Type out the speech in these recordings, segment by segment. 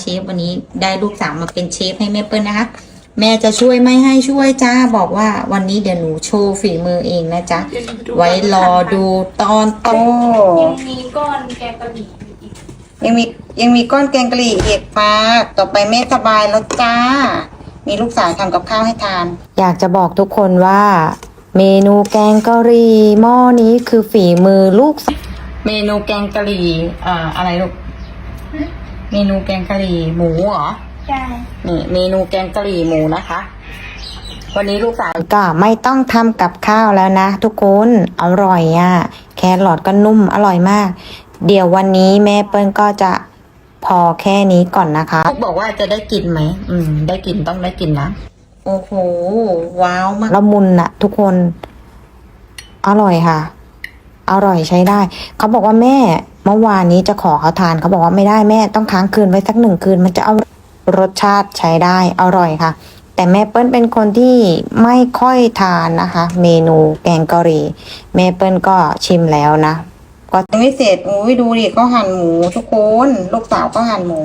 เชฟวันนี้ได้ลูกสาวมาเป็นเชฟให้แม่เปิ้ลนะคะ แม่จะช่วยไม่ให้ช่วยจ้าบอกว่าวันนี้เดี๋ยวหนูโชว์ฝีมือเองนะจ๊ะ ไว้รอดูตอนโตยังมีก้อนแกงกะหรี่อยู่อีกยังมียังมีก้อนแกงกะหรี่อีกมากต่อไปแม่สบายแล้วจ้า มีลูกสาวทำกับข้าวให้ทาน อยากจะบอกทุกคนว่า เมนูแกงกะหรี่หม้อนี้คือฝีมือลูกสาวเมนูแกงกะหรี่อ่าอะไรลูก เมนูแกงกะหรี่หมูเหรอ ใช่ นี่เมนูแกงกะหรี่หมูนะคะ วันนี้ลูกสาวก็ไม่ต้องทำกับข้าวแล้วนะทุกคนอร่อยอะ่ะ แครอทก็นุ่มอร่อยมาก เดี๋ยววันนี้แม่เปิ้ลก็จะพอแค่นี้ก่อนนะคะลูกบอกว่าจะได้กินไหม อืม ได้กินต้องได้กินนะ โอ้โห ว้าวมากละมุนอะทุกคน อร่อยค่ะ อร่อยใช้ได้ เขาบอกว่าแม่เมื่อวานนี้จะขอเขาทาน เขาบอกว่าไม่ได้แม่ต้องค้างคืนไว้สักหนึ่งคืน มันจะเอารสชาติใช้ได้อร่อยค่ะ แต่แม่เปิ้ลเป็นคนที่ไม่ค่อยทานนะคะ เมนูแกงกะหรี่แม่เปิ้ลก็ชิมแล้วนะก็ยังไม่เสร็จอุ้ยดูดิเขาหั่นหมูทุกคนลูกสาวก็หั่นหมู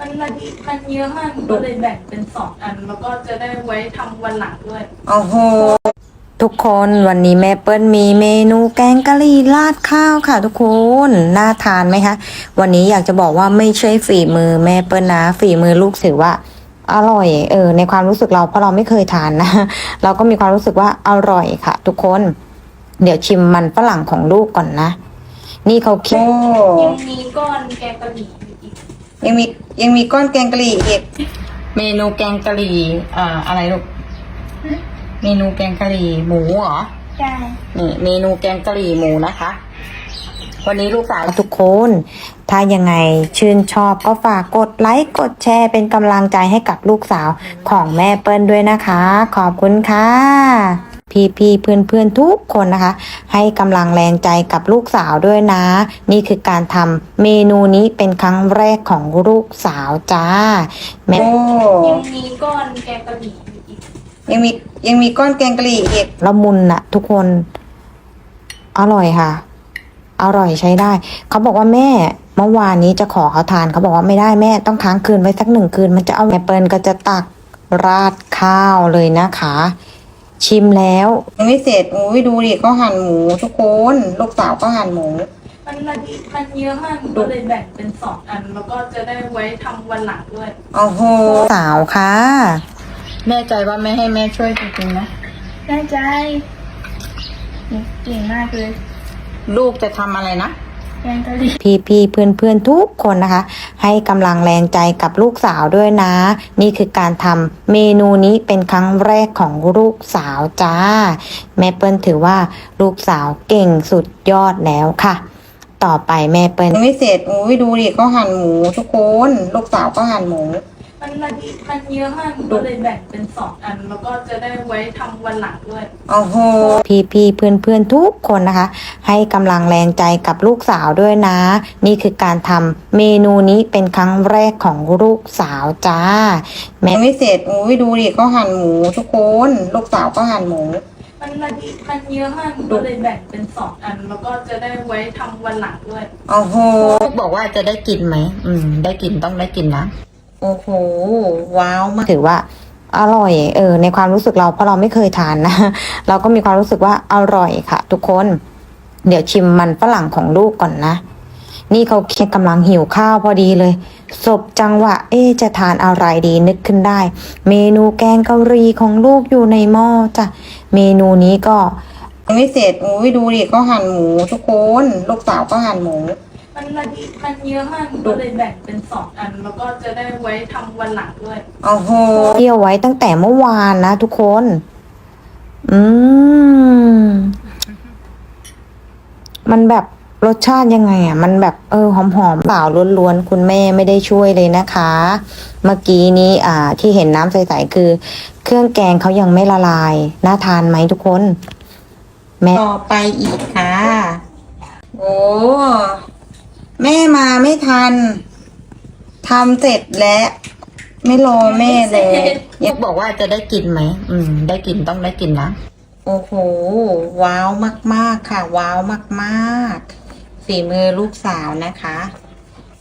มันมันมันเยอะมากก็เลยแบ่งเป็นสองอัน แล้วก็จะได้ไว้ทำวันหลังด้วย โอ้โห ทุกคนวันนี้แม่เปิ้ลมีเมนูแกงกะหรี่ราดข้าวค่ะ ทุกคนน่าทานไหมคะ วันนี้อยากจะบอกว่าไม่ใช่ฝีมือแม่เปิ้ลนะ ฝีมือลูกถือว่า อร่อยเออในความรู้สึกเราเพราะเราไม่เคยทานนะ เราก็มีความรู้สึกว่าอร่อยค่ะ ทุกคน เดี๋ยวชิมมันฝรั่งของลูกก่อนนะ นี่เขาคิดโอ้ยังมีก้อนแกงกะหรี่อยู่อีกยังมียังมีก้อนแกงกะหรี่อีกเมนูแกงกะหรี่อ่าอะไรลูก เมนูแกงกะหรี่หมูเหรอ ใช่ นี่เมนูแกงกะหรี่หมูนะคะ วันนี้ลูกสาวทุกคน ถ้ายังไงชื่นชอบก็ฝากกดไลค์กดแชร์เป็นกำลังใจให้กับลูกสาวของแม่เปิ้ลด้วยนะคะ ขอบคุณค่ะ พี่พี่เพื่อนเพื่อนๆทุกคนนะคะ ให้กำลังแรงใจกับลูกสาวด้วยนะ นี่คือการทำเมนูนี้เป็นครั้งแรกของลูกสาวจ้า แม่ โอ้ ยังมีก้อนแกงกะหรี่อ ยู่อีกยังมียังมีก้อนแกงกะหรี่อีกละมุนอะทุกคน อร่อยค่ะ อร่อยใช้ได้ เขาบอกว่าแม่เมื่อวานนี้จะขอเขาทาน เขาบอกว่าไม่ได้แม่ต้องค้างคืนไว้สักหนึ่งคืน มันจะเอาแม่เปิลก็จะตักราดข้าวเลยนะคะ ชิมแล้วยังไม่เสร็จอุ้ยดูดิเขาหั่นหมูทุกคนลูกสาวก็หั่นหมู มันมันมันเยอะมากก็เลยแบ่งเป็นสองอัน แล้วก็จะได้ไว้ทำวันหลังด้วย โอ้โห สาวค่ะ แน่ใจว่าไม่ให้แม่ช่วยจริงๆนะ แน่ใจเก่งมากเลย ลูกจะทำอะไรนะแกงกะหรี่พี่พี่เพื่อนเพื่อนๆทุกคนนะคะ ให้กำลังแรงใจกับลูกสาวด้วยนะ นี่คือการทำเมนูนี้เป็นครั้งแรกของลูกสาวจ้า แม่เปิ้ลถือว่าลูกสาวเก่งสุดยอดแล้วค่ะ ต่อไปแม่เปิ้ลยังไม่เสร็จอุ้ยดูดิเขาหั่นหมูทุกคน ลูกสาวก็หั่นหมู มันมันมันเยอะมากก็เลยแบ่งเป็นสองอัน แล้วก็จะได้ไว้ทำวันหลังด้วย โอ้โห พี่พี่เพื่อนเพื่อนๆ ทุกคนนะคะ ให้กำลังแรงใจกับลูกสาวด้วยนะ นี่คือการทำเมนูนี้เป็นครั้งแรกของลูกสาวจ้า แม่ยังไม่เสร็จอุ้ยดูดิเขาหั่นหมูทุกคน ลูกสาวก็หั่นหมู มันมันมันเยอะมากก็เลยแบ่งเป็นสองอัน แล้วก็จะได้ไว้ทำวันหลังด้วย โอ้โหลูกบอกว่าจะได้กินไหม อืม ได้กินต้องได้กินนะ โอ้โห ว้าวมาก ถือว่าอร่อย เออ ในความรู้สึกเราเพราะเราไม่เคยทานนะ เราก็มีความรู้สึกว่าอร่อยค่ะ ทุกคน เดี๋ยวชิมมันฝรั่งของลูกก่อนนะ นี่เขาคิดกำลังหิวข้าวพอดีเลยศบจังหวะ เอ๊ะจะทานอะไรดีนึกขึ้นได้ เมนูแกงกะหรี่ของลูกอยู่ในหม้อจ้ะ เมนูนี้ก็ยังไม่เสร็จอุ้ยดูดิเขาหั่นหมูทุกคน ลูกสาวก็หั่นหมู มันมันมันเยอะมากก็เลยแบ่งเป็นสองอัน แล้วก็จะได้ไว้ทำวันหลังด้วย โอ้โห เที่ยวไว้ตั้งแต่เมื่อวานนะทุกคน อืม มันแบบรสชาติยังไงอะ มันแบบเออหอมหอมๆเปล่าล้วนๆ คุณแม่ไม่ได้ช่วยเลยนะคะ เมื่อกี้นี้อ่า ที่เห็นน้ำใสๆคือ เครื่องแกงเขายังไม่ละลาย น่าทานไหมทุกคน แม่ ต่อไปอีกค่ะ โอ้ แม่มาไม่ทันทำเสร็จแล้ว ไม่รอแม่เลยยักบอกว่าจะได้กินไหมอืม ได้กินต้องได้กินนะโอ้โห ว้าวมาก ๆ ค่ะ ว้าวมาก ๆ ฝีมือลูกสาวนะคะ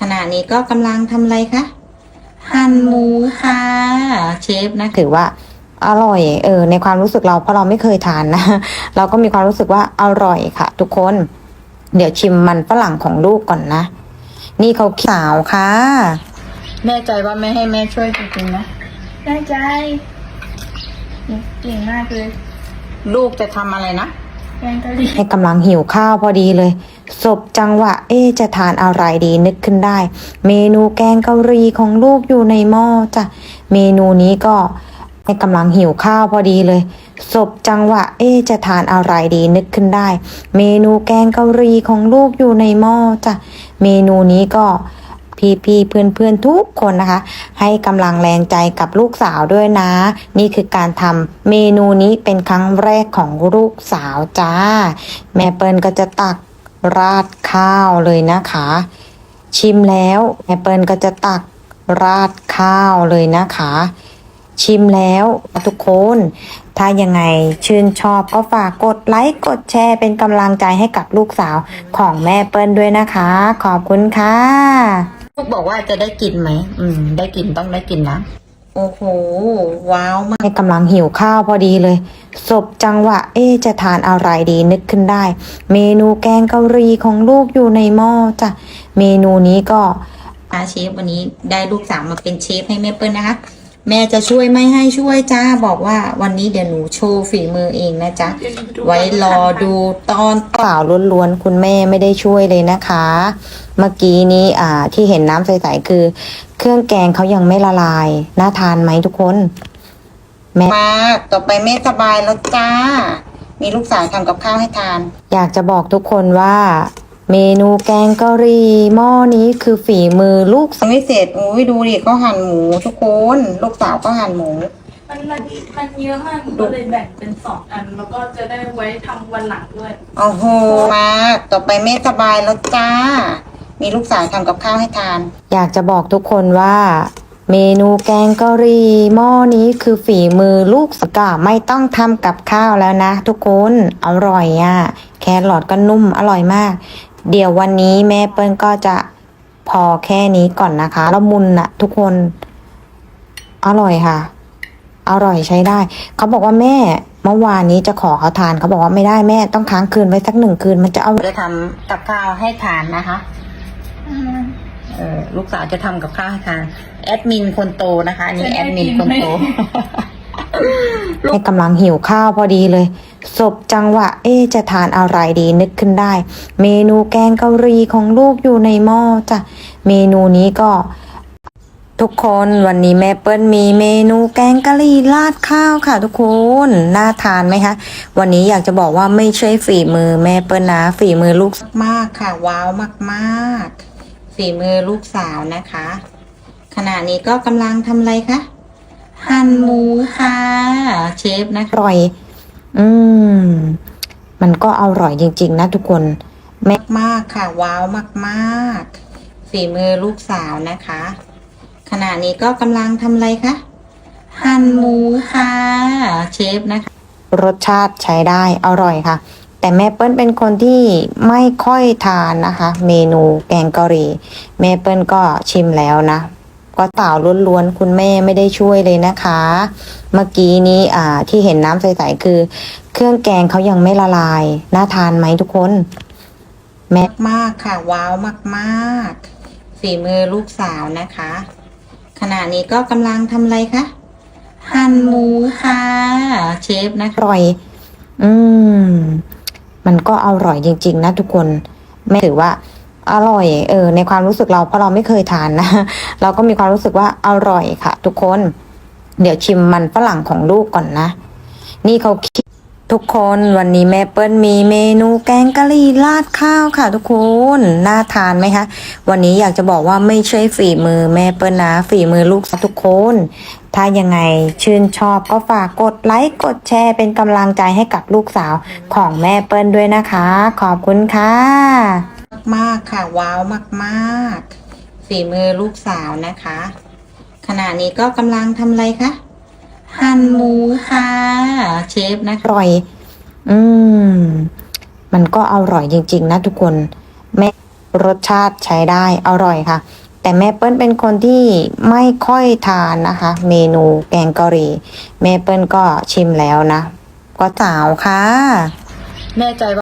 ขณะนี้ก็กำลังทำอะไรคะหั่นหมูค่ะ เชฟนะถือว่าอร่อย เออ ในความรู้สึกเราเพราะเราไม่เคยทานนะ เราก็มีความรู้สึกว่าอร่อยค่ะ ทุกคน เดี๋ยวชิมมันฝรั่งของลูกก่อนนะ นี่เขาสาวค่ะ แน่ใจว่าไม่ให้แม่ช่วยจริงๆนะได้ใจเก่งมากเลยลูกจะทำอะไรนะ แกงกะหรี่ให้กำลังหิวข้าวพอดีเลยศบจังหวะ เอ๊ะจะทานอะไรดีนึกขึ้นได้ เมนูแกงเกาหลีของลูกอยู่ในหม้อจ้ะ เมนูนี้ก็ให้ กำลังหิวข้าวพอดีเลยศบจังหวะ เอ๊จะทานอะไรดีนึกขึ้นได้ เมนูแกงเกาหลีของลูกอยู่ในหม้อจ้ะ เมนูนี้ก็พี่พี่เพื่อนเพื่อนทุกคนนะคะ ให้กำลังแรงใจกับลูกสาวด้วยนะ นี่คือการทำเมนูนี้เป็นครั้งแรกของลูกสาวจ้า แม่เปิลก็จะตักราดข้าวเลยนะคะ ชิมแล้วแม่เปิลก็จะตักราดข้าวเลยนะคะ ชิมแล้วทุกคน ถ้ายังไงชื่นชอบก็ฝากกดไลค์กดแชร์เป็นกำลังใจให้กับลูกสาวของแม่เปิ้ลด้วยนะคะ ขอบคุณค่ะ ลูกบอกว่าจะได้กินไหม อืม ได้กินต้องได้กินนะ โอ้โห ว้าวมากให้กำลังหิวข้าวพอดีเลยศบจังหวะ เอ๊ะจะทานอะไรดีนึกขึ้นได้ เมนูแกงเกาหลีของลูกอยู่ในหม้อจ้ะ เมนูนี้ก็อาเชฟวันนี้ได้ลูกสาวมาเป็นเชฟให้แม่เปิ้ลนะคะ แม่จะช่วยไม่ให้ช่วยจ้าบอกว่าวันนี้เดี๋ยวหนูโชว์ฝีมือเองนะจ๊ะเดี๋ยวหนูดูไว้รอดูตอนเปล่าล้วนๆคุณแม่ไม่ได้ช่วยเลยนะคะ เมื่อกี้นี้อ่าที่เห็นน้ำใสๆคือ เครื่องแกงเขายังไม่ละลาย น่าทานไหมทุกคนแม่มากต่อไปแม่สบายแล้วจ้า มีลูกสาวทำกับข้าวให้ทาน อยากจะบอกทุกคนว่า เมนูแกงกะหรี่หม้อนี้คือฝีมือลูกยังไม่เสร็จอุ้ยดูดิเขาหั่นหมูทุกคนลูกสาวก็หั่นหมู มันมันมันเยอะมากหนูก็เลยแบ่งเป็นสองอัน แล้วก็จะได้ไว้ทำวันหลังด้วย โอ้โหมากต่อไปแม่สบายแล้วจ้า มีลูกสาวทำกับข้าวให้ทาน อยากจะบอกทุกคนว่า เมนูแกงกะหรี่หม้อนี้คือฝีมือลูกสกาไม่ต้องทำกับข้าวแล้วนะ ทุกคนอร่อยอะ่ะ แครอทก็นุ่มอร่อยมาก เดี๋ยววันนี้แม่เปิ้ลก็จะพอแค่นี้ก่อนนะคะละมุนอะทุกคน อร่อยค่ะ อร่อยใช้ได้ เขาบอกว่าแม่เมื่อวานนี้จะขอเขาทานเขาบอกว่าไม่ได้แม่ต้องค้างคืนไว้สักหนึ่งคืน มันจะเอาจะทำกับข้าวให้ทานนะคะเออลูกสาวจะทำกับข้าวให้ทานแอดมินคนโตนะคะอันนี่จะได้แอดมินกินคนไหมโตให้กำลังหิวข้าวพอดีเลย ศบจังหวะเอ๊จะทานอะไรดีนึกขึ้นได้ เมนูแกงเกาหลีของลูกอยู่ในหม้อจ้ะเมนูนี้ก็ทุกคนวันนี้แม่เปิ้ลมีเมนูแกงกะหรี่ราดข้าวค่ะ ทุกคนน่าทานไหมคะวันนี้อยากจะบอกว่าไม่ใช่ฝีมือแม่เปิ้ลนะฝีมือลูกมากค่ะ ว้าวมากๆ ฝีมือลูกสาวนะคะ ขณะนี้ก็กำลังทำอะไรคะหั่นหมูค่ะเชฟนะคะอร่อย อืม มันก็อร่อยจริง ๆ นะทุกคนแม่มากค่ะ ว้าวมากๆ ฝีมือลูกสาวนะคะ ขณะนี้ก็กำลังทำอะไรคะหั่นหมูค่ะเชฟนะคะ รสชาติใช้ได้อร่อยค่ะ แต่แม่เปิ้ลเป็นคนที่ไม่ค่อยทานนะคะ เมนูแกงกะหรี่แม่เปิ้ลก็ชิมแล้วนะ ก็เต่าล้วนๆคุณแม่ไม่ได้ช่วยเลยนะคะ เมื่อกี้นี้อ่าที่เห็นน้ำใสๆคือ เครื่องแกงเขายังไม่ละลายน่าทานไหมทุกคนแม่มากค่ะ ว้าวมากๆ ฝีมือลูกสาวนะคะ ขณะนี้ก็กำลังทำอะไรคะหั่นหมูค่ะ เชฟนะคะอร่อย อืม มันก็อร่อยจริง ๆ นะทุกคน แม่ถือว่า อร่อยเออในความรู้สึกเราเพราะเราไม่เคยทานนะ เราก็มีความรู้สึกว่าอร่อยค่ะ ทุกคน เดี๋ยวชิมมันฝรั่งของลูกก่อนนะ นี่เขาคิดทุกคนวันนี้แม่เปิ้ลมีเมนูแกงกะหรี่ราดข้าวค่ะ ทุกคนน่าทานไหมคะวันนี้อยากจะบอกว่าไม่ใช่ฝีมือแม่เปิ้ลนะ ฝีมือลูกทุกคน ถ้ายังไงชื่นชอบก็ฝากกดไลค์กดแชร์เป็นกำลังใจให้กับลูกสาวของแม่เปิ้ลด้วยนะคะ ขอบคุณค่ะ มากค่ะ ว้าวมากๆ ฝีมือลูกสาวนะคะ ขณะนี้ก็กำลังทำอะไรคะหั่นหมูค่ะ เชฟนะอคะ ร่อย อืม มันก็อร่อยจริง ๆ นะทุกคนแม่รสชาติใช้ได้อร่อยค่ะ แต่แม่เปิ้ลเป็นคนที่ไม่ค่อยทานนะคะ เมนูแกงกะหรี่แม่เปิ้ลก็ชิมแล้วนะ ก็สาวค่ะ แน่ใจว่า